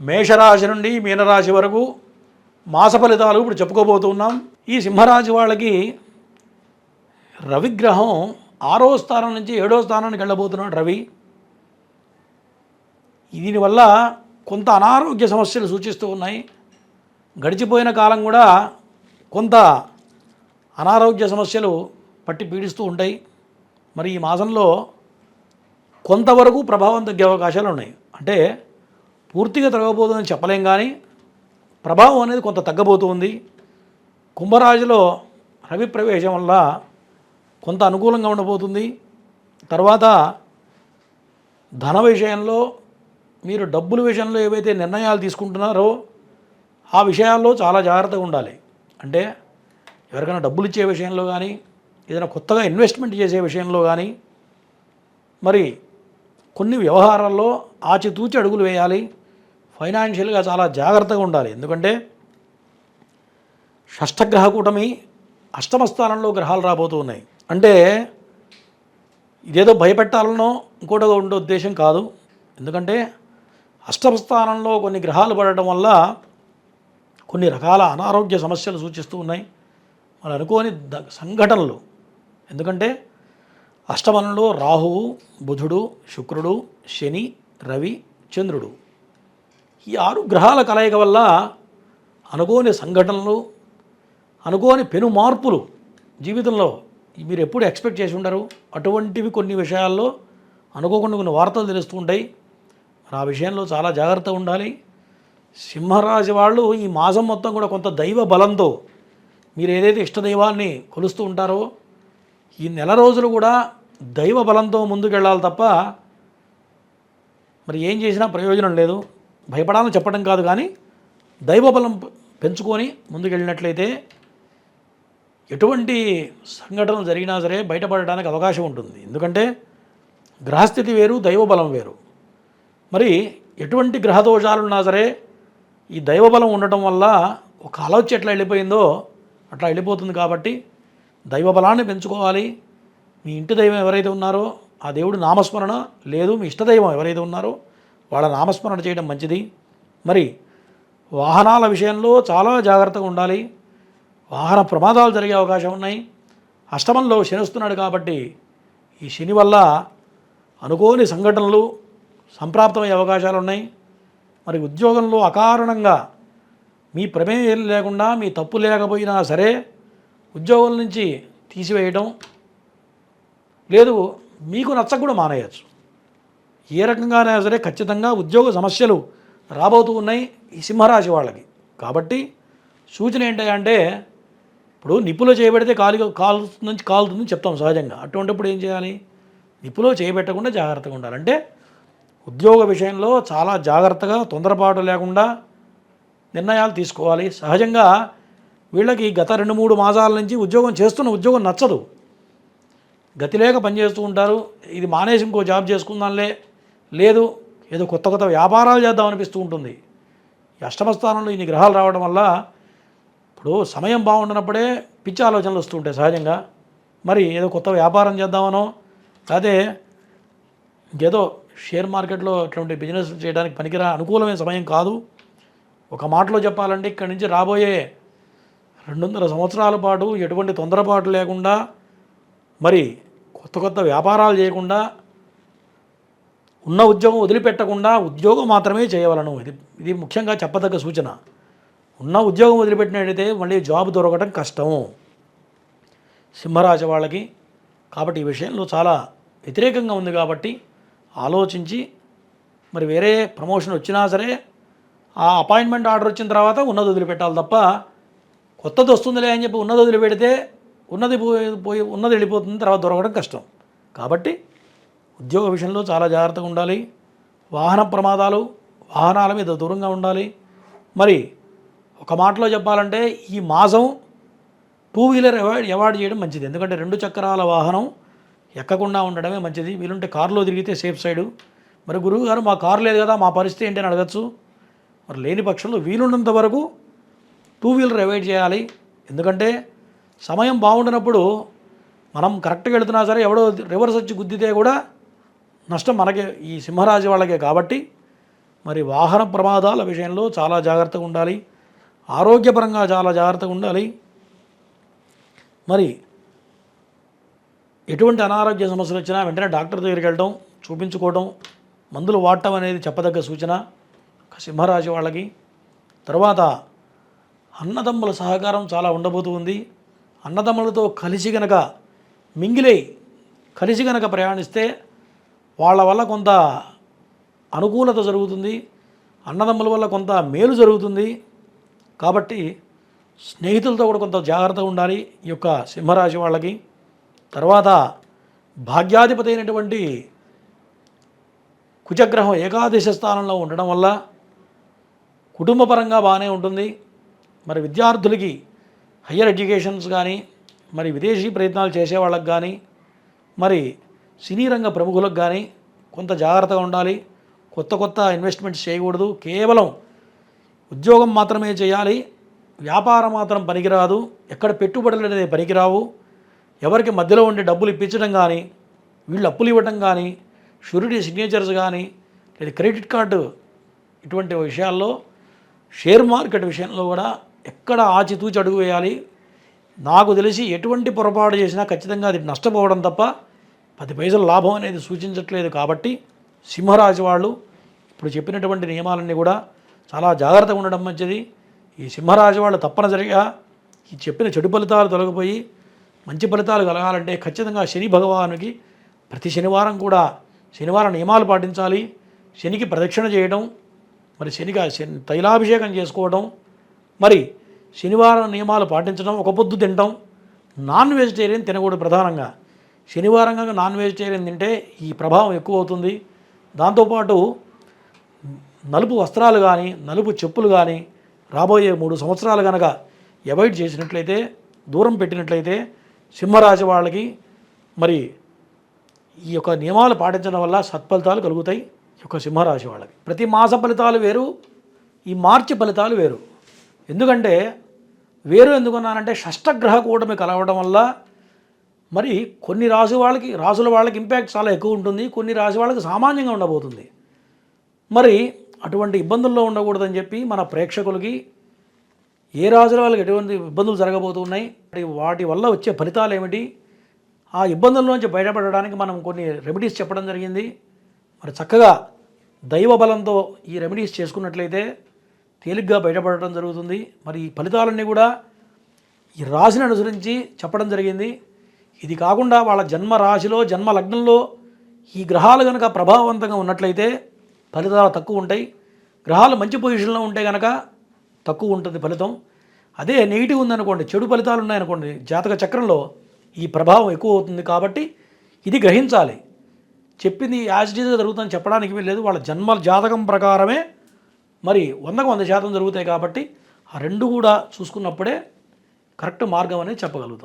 మేషరాశి నుండి మీనరాశి వరకు మాస ఫలితాలు ఇప్పుడు చెప్పుకోబోతున్నాం. ఈ సింహరాశి వాళ్ళకి రవిగ్రహం ఆరో స్థానం నుంచి ఏడో స్థానానికి వెళ్ళబోతున్నాడు రవి. దీనివల్ల కొంత అనారోగ్య సమస్యలు సూచిస్తూ ఉన్నాయి. గడిచిపోయిన కాలం కూడా కొంత అనారోగ్య సమస్యలు పట్టి పీడిస్తూ ఉంటాయి. మరి ఈ మాసంలో కొంతవరకు ప్రభావం తగ్గే అవకాశాలు ఉన్నాయి. అంటే పూర్తిగా తగ్గబోతుందని చెప్పలేం కానీ ప్రభావం అనేది కొంత తగ్గబోతుంది. కుంభరాశిలో రవి ప్రవేశం వల్ల కొంత అనుకూలంగా ఉండబోతుంది. తర్వాత ధన విషయంలో మీరు డబ్బుల విషయంలో ఏవైతే నిర్ణయాలు తీసుకుంటున్నారో ఆ విషయాల్లో చాలా జాగ్రత్తగా ఉండాలి. అంటే ఎవరికైనా డబ్బులు ఇచ్చే విషయంలో కానీ ఏదైనా కొత్తగా ఇన్వెస్ట్మెంట్ చేసే విషయంలో కానీ మరి కొన్ని వ్యవహారాల్లో ఆచితూచి అడుగులు వేయాలి. ఫైనాన్షియల్గా చాలా జాగ్రత్తగా ఉండాలి. ఎందుకంటే షష్టగ్రహ కూటమి అష్టమ స్థానంలో గ్రహాలు రాబోతూ ఉన్నాయి. అంటే ఇదేదో భయపెట్టాలనో ఇంకోటో ఉండే ఉద్దేశం కాదు. ఎందుకంటే అష్టమ స్థానంలో కొన్ని గ్రహాలు పడటం వల్ల కొన్ని రకాల అనారోగ్య సమస్యలు సూచిస్తూ ఉన్నాయి. మరి అనుకోని ద- సంఘటనలు. ఎందుకంటే అష్టమంలో రాహువు బుధుడు శుక్రుడు శని రవి చంద్రుడు. ఈ ఆరు గ్రహాల కలయిక వల్ల అనుకోని సంఘటనలు అనుకోని పెను మార్పులు జీవితంలో మీరు ఎప్పుడు ఎక్స్పెక్ట్ చేసి ఉండరు. అటువంటివి కొన్ని విషయాల్లో అనుకోకుండా కొన్ని వార్తలు తెలుస్తూ ఉంటాయి. మరి ఆ విషయంలో చాలా జాగ్రత్తగా ఉండాలి. సింహరాశి వాళ్ళు ఈ మాసం మొత్తం కూడా కొంత దైవ బలంతో మీరు ఏదైతే ఇష్టదైవాన్ని కొలుస్తూ ఉంటారో ఈ నెల రోజులు కూడా దైవ బలంతో ముందుకెళ్ళాలి తప్ప మరి ఏం చేసినా ప్రయోజనం లేదు. భయపడాలని చెప్పడం కాదు కానీ దైవ బలం పెంచుకొని ముందుకెళ్ళినట్లయితే ఎటువంటి సంఘటనలు జరిగినా సరే బయటపడడానికి అవకాశం ఉంటుంది. ఎందుకంటే గ్రహస్థితి వేరు దైవ బలం వేరు. మరి ఎటువంటి గ్రహదోషాలు ఉన్నా సరే ఈ దైవబలం ఉండటం వల్ల ఒక ఆలోచన ఎట్లా వెళ్ళిపోయిందో అట్లా వెళ్ళిపోతుంది కాబట్టి దైవ బలాన్ని పెంచుకోవాలి. మీ ఇంటి దైవం ఎవరైతే ఉన్నారో ఆ దేవుడు నామస్మరణ లేదు మీ ఇష్టదైవం ఎవరైతే ఉన్నారో వాళ్ళ నామస్మరణ చేయడం మంచిది. మరి వాహనాల విషయంలో చాలా జాగ్రత్తగా ఉండాలి. వాహన ప్రమాదాలు జరిగే అవకాశం ఉన్నాయి. అష్టమంలో శని వస్తున్నాడు కాబట్టి ఈ శని వల్ల అనుకోని సంఘటనలు సంప్రాప్తమయ్యే అవకాశాలు ఉన్నాయి. మరి ఉద్యోగంలో అకారణంగా మీ ప్రమేయం లేకుండా మీ తప్పు లేకపోయినా సరే ఉద్యోగం నుంచి తీసివేయడం లేదు. మీకు నచ్చక కూడా మానేయచ్చు. ఏ రకంగానే సరే ఖచ్చితంగా ఉద్యోగ సమస్యలు రాబోతూ ఉన్నాయి ఈ సింహరాశి వాళ్ళకి. కాబట్టి సూచన ఏంటంటే ఇప్పుడు నిప్పులో చేయబెడితే కాలు కాలుతుంది నుంచి కాలుతుందని చెప్తాం సహజంగా. అటువంటిప్పుడు ఏం చేయాలి? నిప్పులో చేయబెట్టకుండా జాగ్రత్తగా ఉండాలి. అంటే ఉద్యోగ విషయంలో చాలా జాగ్రత్తగా తొందరపాటు లేకుండా నిర్ణయాలు తీసుకోవాలి. సహజంగా వీళ్ళకి గత రెండు మూడు మాసాల నుంచి ఉద్యోగం చేస్తున్న ఉద్యోగం నచ్చదు. గతి లేక పనిచేస్తూ ఉంటారు. ఇది మానేసి ఇంకో జాబ్ చేసుకుందాంలే. లేదు ఏదో కొత్త కొత్త వ్యాపారాలు చేద్దాం అనిపిస్తూ ఉంటుంది. ఈ అష్టమ స్థానంలో ఇన్ని గ్రహాలు రావడం వల్ల ఇప్పుడు సమయం బాగుండనప్పుడే పిచ్చి ఆలోచనలు వస్తుంటాయి సహజంగా. మరి ఏదో కొత్త వ్యాపారం చేద్దామనో అదే ఇంకేదో షేర్ మార్కెట్లో ఇటువంటి బిజినెస్ చేయడానికి పనికిరా అనుకూలమైన సమయం కాదు. ఒక మాటలో చెప్పాలంటే ఇక్కడి నుంచి రాబోయే వందల సంవత్సరాల పాటు ఎటువంటి తొందరపాటు లేకుండా మరి కొత్త కొత్త వ్యాపారాలు చేయకుండా ఉన్న ఉద్యోగం వదిలిపెట్టకుండా ఉద్యోగం మాత్రమే చేయవలను. ఇది ఇది ముఖ్యంగా చెప్పదగ్గ సూచన. ఉన్న ఉద్యోగం వదిలిపెట్టినట్టయితే మళ్ళీ జాబ్ దొరకడం కష్టం. సింహరాశి వాళ్ళకి. కాబట్టి ఈ విషయంలో చాలా వ్యతిరేకంగా ఉంది కాబట్టి ఆలోచించి మరి వేరే ప్రమోషన్ వచ్చినా సరే ఆ అపాయింట్మెంట్ ఆర్డర్ వచ్చిన తర్వాత ఉన్నది వదిలిపెట్టాలి తప్ప కొత్తది వస్తుందిలే అని చెప్పి ఉన్నది వదిలిపెడితే ఉన్నది పోయి పోయి ఉన్నది వెళ్ళిపోతుంది తర్వాత దొరకడం కష్టం. కాబట్టి ఉద్యోగ విషయంలో చాలా జాగ్రత్తగా ఉండాలి. వాహన ప్రమాదాలు వాహనాల మీద దూరంగా ఉండాలి. మరి ఒక మాటలో చెప్పాలంటే ఈ మాసం టూ వీలర్ అవాయిడ్ అవాయిడ్ చేయడం మంచిది. ఎందుకంటే రెండు చక్రాల వాహనం ఎక్కకుండా ఉండడమే మంచిది. వీలుంటే కారులో తిరిగితే సేఫ్ సైడు మరి గురువు గారు మా కారు లేదు కదా మా పరిస్థితి ఏంటి అని అడగచ్చు. మరి లేని పక్షంలో వీలున్నంత వరకు టూ వీలర్ అవాయిడ్ చేయాలి. ఎందుకంటే సమయం బాగుండినప్పుడు మనం కరెక్ట్గా వెళుతున్నా సరే ఎవడో రివర్స్ వచ్చి గుద్దితే కూడా నష్టం మనకే ఈ సింహరాశి వాళ్ళకే కాబట్టి మరి వాహన ప్రమాదాల విషయంలో చాలా జాగ్రత్తగా ఉండాలి. ఆరోగ్యపరంగా చాలా జాగ్రత్తగా ఉండాలి. మరి ఎటువంటి అనారోగ్య సమస్యలు వచ్చినా వెంటనే డాక్టర్ దగ్గరికి వెళ్ళడం చూపించుకోవడం మందులు వాడటం అనేది చెప్పదగ్గ సూచన సింహరాశి వాళ్ళకి. తర్వాత అన్నదమ్ముల సహకారం చాలా ఉండబోతుంది అన్నదమ్ములతో కలిసి గనక మింగిలై కలిసి గనక ప్రయాణిస్తే వాళ్ళ వల్ల కొంత అనుకూలత జరుగుతుంది అన్నదమ్ముల వల్ల కొంత మేలు జరుగుతుంది. కాబట్టి స్నేహితులతో కూడా కొంత జాగ్రత్తగా ఉండాలి ఈ యొక్క సింహరాశి వాళ్ళకి. తర్వాత భాగ్యాధిపతి అయినటువంటి కుజగ్రహం ఏకాదశ స్థానంలో ఉండడం వల్ల కుటుంబపరంగా బాగానే ఉంటుంది. మరి విద్యార్థులకి హయ్యర్ ఎడ్యుకేషన్స్ కానీ మరి విదేశీ ప్రయత్నాలు చేసే వాళ్ళకి కానీ మరి సినీ రంగ ప్రముఖులకు కానీ కొంత జాగ్రత్తగా ఉండాలి. కొత్త కొత్త ఇన్వెస్ట్మెంట్స్ చేయకూడదు. కేవలం ఉద్యోగం మాత్రమే చేయాలి. వ్యాపారం మాత్రం పనికిరాదు. ఎక్కడ పెట్టుబడులు అనేది పనికిరావు. ఎవరికి మధ్యలో ఉండి డబ్బులు ఇప్పించడం కానీ వీళ్ళు అప్పులు ఇవ్వడం కానీ షూరిటీ సిగ్నేచర్స్ కానీ లేదా క్రెడిట్ కార్డు ఇటువంటి విషయాల్లో షేర్ మార్కెట్ విషయంలో కూడా ఎక్కడ ఆచితూచి అడుగు వేయాలి. నాకు తెలిసి ఎటువంటి పొరపాటు చేసినా ఖచ్చితంగా అది నష్టపోవడం తప్ప పది పైసల లాభం అనేది సూచించట్లేదు కాబట్టి సింహరాశి వాళ్ళు ఇప్పుడు చెప్పినటువంటి నియమాలన్నీ కూడా చాలా జాగ్రత్తగా ఉండడం మంచిది. ఈ సింహరాశి వాళ్ళు తప్పనిసరిగా ఈ చెప్పిన చెడు ఫలితాలు తొలగిపోయి మంచి ఫలితాలు కలగాలంటే ఖచ్చితంగా శని భగవానుకి ప్రతి శనివారం కూడా శనివారం నియమాలు పాటించాలి. శనికి ప్రదక్షిణ చేయడం మరి శనిగా శని తైలాభిషేకం చేసుకోవడం మరి శనివారం నియమాలు పాటించడం ఒక పొద్దు తినడం నాన్ వెజిటేరియన్ తినకూడదు ప్రధానంగా. శనివారం కనుక నాన్ వెజిటేరియన్ తింటే ఈ ప్రభావం ఎక్కువ అవుతుంది. దాంతోపాటు నలుపు వస్త్రాలు కానీ నలుపు చెప్పులు కానీ రాబోయే మూడు సంవత్సరాలు కనుక అవాయిడ్ చేసినట్లయితే దూరం పెట్టినట్లయితే సింహరాశి వాళ్ళకి మరి ఈ యొక్క నియమాలు పాటించడం వల్ల సత్ఫలితాలు కలుగుతాయి ఈ యొక్క సింహరాశి వాళ్ళకి. ప్రతి మాస ఫలితాలు వేరు ఈ మార్చి ఫలితాలు వేరు. ఎందుకంటే వేరు ఎందుకున్నానంటే షష్టగ్రహ కూటమి కలవడం వల్ల మరి కొన్ని రాశి వాళ్ళకి రాసుల వాళ్ళకి ఇంపాక్ట్ చాలా ఎక్కువ ఉంటుంది. కొన్ని రాశి వాళ్ళకి సామాన్యంగా ఉండబోతుంది. మరి అటువంటి ఇబ్బందుల్లో ఉండకూడదని చెప్పి మన ప్రేక్షకులకి ఏ రాజుల వాళ్ళకి ఎటువంటి ఇబ్బందులు జరగబోతున్నాయి మరి వాటి వల్ల వచ్చే ఫలితాలు ఏమిటి ఆ ఇబ్బందుల నుంచి బయటపడడానికి మనం కొన్ని రెమెడీస్ చెప్పడం జరిగింది. మరి చక్కగా దైవ బలంతో ఈ రెమెడీస్ చేసుకున్నట్లయితే తేలిగ్గా బయటపడటం జరుగుతుంది. మరి ఈ ఫలితాలన్నీ కూడా ఈ రాశిని అనుసరించి చెప్పడం జరిగింది. ఇది కాకుండా వాళ్ళ జన్మ రాశిలో జన్మ లగ్నంలో ఈ గ్రహాలు కనుక ప్రభావవంతంగా ఉన్నట్లయితే ఫలితాలు తక్కువ ఉంటాయి. గ్రహాలు మంచి పొజిషన్లో ఉంటే కనుక తక్కువ ఉంటుంది ఫలితం. అదే నెగిటివ్ ఉందనుకోండి చెడు ఫలితాలు ఉన్నాయనుకోండి జాతక చక్రంలో ఈ ప్రభావం ఎక్కువ అవుతుంది కాబట్టి ఇది గ్రహించాలి. చెప్పింది యాజిటీగా జరుగుతుందని చెప్పడానికి లేదు వాళ్ళ జన్మ జాతకం ప్రకారమే మరి వందకు వంద శాతం జరుగుతాయి కాబట్టి ఆ రెండు కూడా చూసుకున్నప్పుడే కరెక్ట్ మార్గం అనేది చెప్పగలుగుతాం.